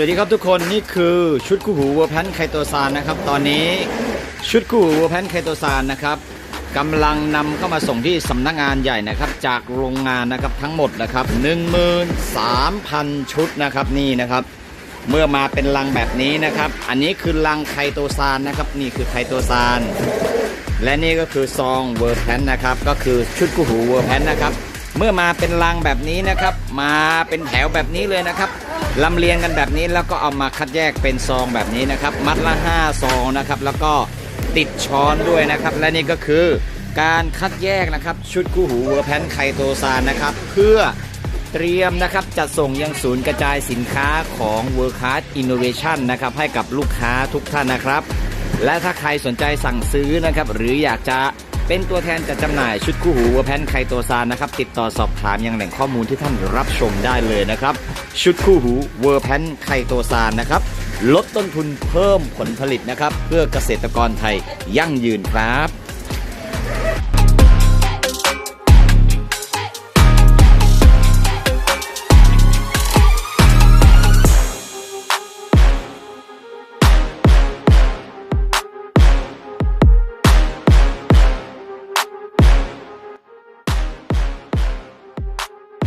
สวัสดีครับทุกคนนี่คือชุดคู่หูวัวแพนไคโตซานนะครับ ตอนนี้ชุดคู่หูวัวแพนไคโตซานนะครับกำลังนำเข้ามาส่งที่สำนักงานใหญ่นะครับ จากโรงงานนะครับทั้งหมดนะครับ13,000 ชุดนะครับนี่นะครับ เมื่อมาเป็นลังแบบนี้นะครับ อันนี้คือลังไคโตซานนะครับนี่คือไคโตซานและนี่ก็คือซองเวอร์แพนนะครับก็คือชุดกู้หูเวอร์แพนนะครับเมื่อมาเป็นลังแบบนี้นะครับ มาเป็นแถวแบบนี้เลยนะครับ ลำเลียงกันแบบนี้แล้วก็เอามาคัดแยกเป็นซองแบบนี้นะครับ มัดละ 5 ซองนะครับ แล้วก็ติดช้อนด้วยนะครับ และนี่ก็คือการคัดแยกนะครับ ชุดกู้หูเวอร์แพนไคโตซานนะครับ เพื่อเตรียมนะครับจัดส่งยังศูนย์กระจายสินค้าของ w o r k h a r d Innovation นะครับให้กับลูกค้าทุกท่านนะครับ และถ้าใครสนใจสั่งซื้อนะครับ หรืออยากจะ เป็นตัวแทนจัดจำหน่ายชุดคู่หูวัวแพนไคโตซานนะครับ ติดต่อสอบถามยังแหล่งข้อมูลที่ท่านรับชมได้เลยนะครับ ชุดคู่หูเวอร์แพนไคโตซานนะครับ ลดต้นทุนเพิ่มผลผลิตนะครับ เพื่อเกษตรกรไทยยั่งยืนครับ